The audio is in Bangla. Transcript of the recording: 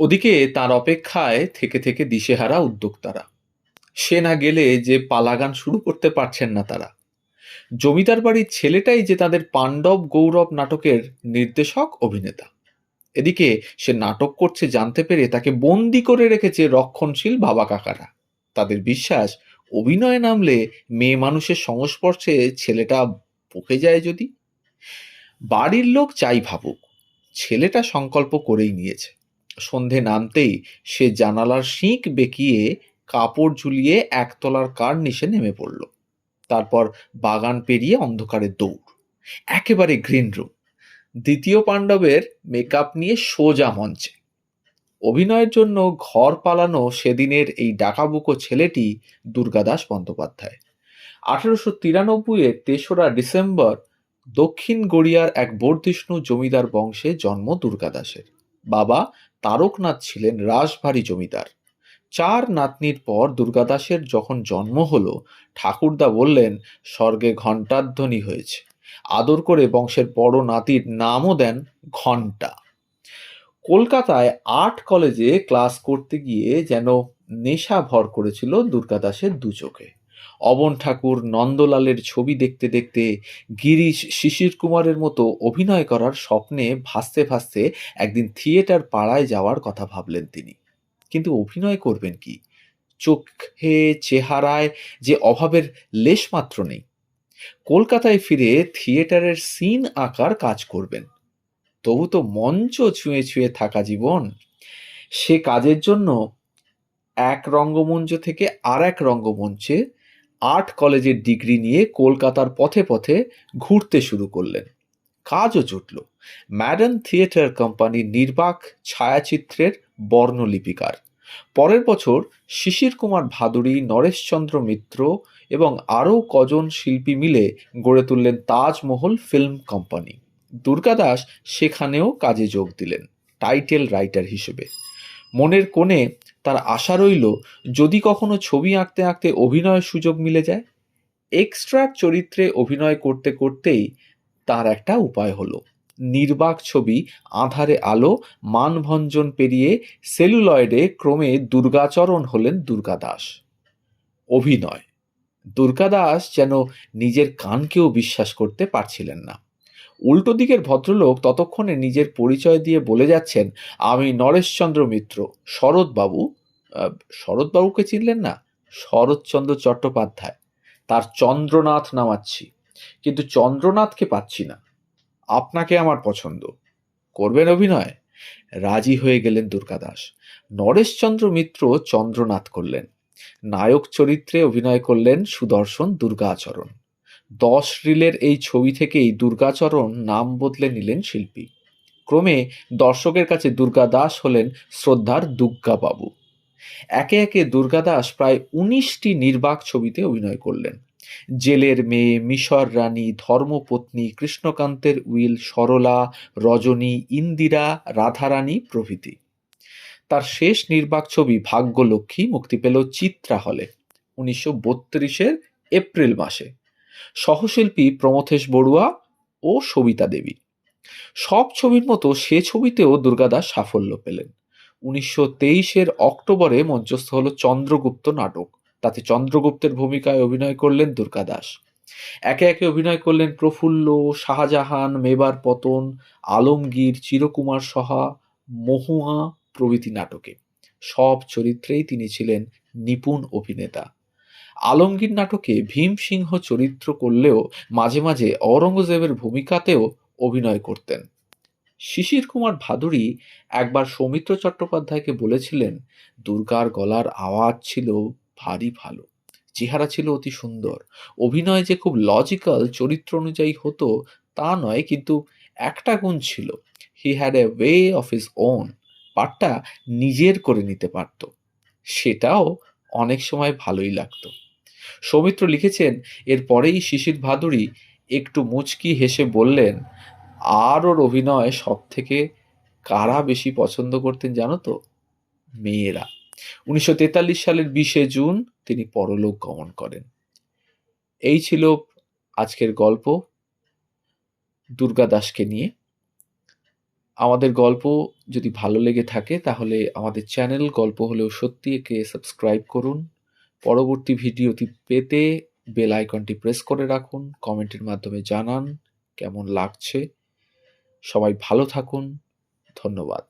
ওদিকে তার অপেক্ষায় থেকে থেকে দিশেহারা উদ্যোক্তারা। সে না গেলে যে পালাগান শুরু করতে পারছেন না তারা। জমিদার বাড়ির ছেলেটাই যে তাদের পাণ্ডব গৌরব নাটকের নির্দেশক অভিনেতা। এদিকে সে নাটক করছে জানতে পেরে তাকে বন্দি করে রেখেছে রক্ষণশীল বাবা কাকারা। তাদের বিশ্বাস, অভিনয়ে নামলে মেয়ে মানুষের সংস্পর্শে ছেলেটা পকে যায় যদি। বাড়ির লোক চাই ভাবুক, ছেলেটা সংকল্প করেই নিয়েছে। সন্ধে নামতেই সে জানালার শিঁক বেঁকিয়ে কাপড় ঝুলিয়ে একতলার কার নিচে নেমে পড়ল। তারপর বাগান পেরিয়ে অন্ধকারে দৌড়। একেবারে গ্রিন রুম। দ্বিতীয় পাণ্ডবের মেকআপ নিয়ে সোজা মঞ্চে। অভিনয়ের জন্য ঘর পালানো সেদিনের এই ডাকাবুকো ছেলেটি দুর্গাদাস বন্দ্যোপাধ্যায়। আঠারোশো তিরানব্বইয়ের তেসরা ডিসেম্বর দক্ষিণ গড়িয়ার এক বর্ধিষ্ণু জমিদার বংশে জন্ম দুর্গাদাসের। বাবা তারকনাথ ছিলেন রাসভারী জমিদার। চার নাতনির পর দুর্গাদাসের যখন জন্ম হলো, ঠাকুরদা বললেন, স্বর্গে ঘণ্টাধ্বনি হয়েছে। আদর করে বংশের বড় নাতির নামও দেন ঘণ্টা। কলকাতায় আর্ট কলেজে ক্লাস করতে গিয়ে যেন নেশা ভর করেছিল দুর্গাদাসের দু চোখে অবন ঠাকুর নন্দলালের ছবি দেখতে দেখতে গিরিশ শিশির কুমারের মতো অভিনয় করার স্বপ্নে ভাসতে ভাসতে একদিন থিয়েটার পাড়ায় যাওয়ার কথা ভাবলেন তিনি। কিন্তু অভিনয় করবেন কি? চোখে, চেহারায় যে অভাবের লেশমাত্র নেই। কলকাতায় ফিরে থিয়েটারের সিন আঁকার কাজ করবেন। তবু তো মঞ্চ ছুঁয়ে ছুঁয়ে থাকা জীবন। সে কাজের জন্য এক রঙ্গমঞ্চ থেকে আর এক রঙ্গমঞ্চে আর্ট কলেজের ডিগ্রি নিয়ে কলকাতার পথে পথে ঘুরতে শুরু করলেন। কাজও জুটল। ম্যাডান থিয়েটার কোম্পানির নির্বাক ছায়াচিত্রের বর্ণলিপিকার। পরের বছর শিশির কুমার ভাদুরী, নরেশচন্দ্র মিত্র এবং আরও কজন শিল্পী মিলে গড়ে তুললেন তাজমহল ফিল্ম কোম্পানি। দুর্গাদাস সেখানেও কাজে যোগ দিলেন, টাইটেল রাইটার হিসেবে। মনের কোণে তার আশা রইল, যদি কখনো ছবি আঁকতে আঁকতে অভিনয়ের সুযোগ মিলে যায়। এক্সট্রা চরিত্রে অভিনয় করতে করতেই তার একটা উপায় হলো। নির্বাক ছবি, আধারে আলো, মানভঞ্জন পেরিয়ে সেলুলয়েডে ক্রমে দুর্গাচরণ হলেন দুর্গাদাস অভিনয়। দুর্গাদাস যেন নিজের কানকেও বিশ্বাস করতে পারছিলেন না। উল্টো দিকের ভদ্রলোক ততক্ষণে নিজের পরিচয় দিয়ে বলে যাচ্ছেন, আমি নরেশচন্দ্র মিত্র, শরৎবাবু। শরৎবাবুকে চিনলেন না? শরৎচন্দ্র চট্টোপাধ্যায়। তার চন্দ্রনাথ নামাচ্ছি, কিন্তু চন্দ্রনাথকে পাচ্ছি না। আপনাকে আমার পছন্দ। করবেন অভিনয়? রাজি হয়ে গেলেন দুর্গাদাস। নরেশচন্দ্র মিত্র চন্দ্রনাথ করলেন। নায়ক চরিত্রে অভিনয় করলেন সুদর্শন দুর্গাচরণ। দশ রিলের এই ছবি থেকেই দুর্গাচরণ নাম বদলে নিলেন শিল্পী। ক্রমে দর্শকের কাছে দুর্গা দাস হলেন শ্রদ্ধার দুর্গাবাবু। একে একে দুর্গা দাস প্রায় উনিশটি নির্বাক ছবিতে অভিনয় করলেন। জেলের মেয়ে, মিশর রানী, ধর্মপত্নী, কৃষ্ণকান্তের উইল, সরলা, রজনী, ইন্দিরা, রাধারানী প্রভৃতি। তার শেষ নির্বাক ছবি ভাগ্যলক্ষ্মী মুক্তি পেল চিত্রা হলে উনিশশো এপ্রিল মাসে। সহশিল্পী প্রমথেশ বড়ুয়া ও সবিতা দেবী। সব ছবির মতো সে ছবিতেও দুর্গাদাস সাফল্য পেলেন। উনিশশো তেইশের অক্টোবরে মঞ্চস্থ হল চন্দ্রগুপ্ত নাটক। তাতে চন্দ্রগুপ্তের ভূমিকায় অভিনয় করলেন দুর্গাদাস একে একে অভিনয় করলেন প্রফুল্ল, শাহজাহান, মেবার পতন, আলমগীর, চিরকুমার সহা, মহুয়া প্রভৃতি নাটকে। সব চরিত্রেই তিনি ছিলেন নিপুণ অভিনেতা। আলমগীর নাটকে ভীম সিংহ চরিত্র করলেও মাঝে মাঝে অরঙ্গজেবের ভূমিকাতেও অভিনয় করতেন। শিশির কুমার ভাদুরী একবার সৌমিত্র চট্টোপাধ্যায়কে বলেছিলেন, দুর্গার গলার আওয়াজ ছিল ভারী ভালো, চেহারা ছিল অতি সুন্দর, অভিনয় যে খুব লজিক্যাল চরিত্র অনুযায়ী হতো তা নয়, কিন্তু একটা গুণ ছিল he had a way of his own পার্টটা নিজের করে নিতে পারত, সেটাও অনেক সময় ভালোই লাগতো। সৌমিত্র লিখেছেন এরপরেই শিশির ভাদুরী একটু মুচকি হেসে বললেন, আর ওর অভিনয় সব থেকে কারা বেশি পছন্দ করতেন জানো তো? মেয়েরা উনিশশো তেতাল্লিশ সালের বিশে জুন তিনি পরলোক গমন করেন। এই ছিল আজকের গল্প দুর্গা দাসকে নিয়ে। আমাদের গল্প যদি ভালো লেগে থাকে তাহলে আমাদের চ্যানেল গল্প হলেও সত্যি একে সাবস্ক্রাইব করুন। পরবর্তী ভিডিওটি পেতে বেল আইকনটি প্রেস করে রাখুন, কমেন্টের মাধ্যমে জানান কেমন লাগছে। সবাই ভালো থাকুন, ধন্যবাদ।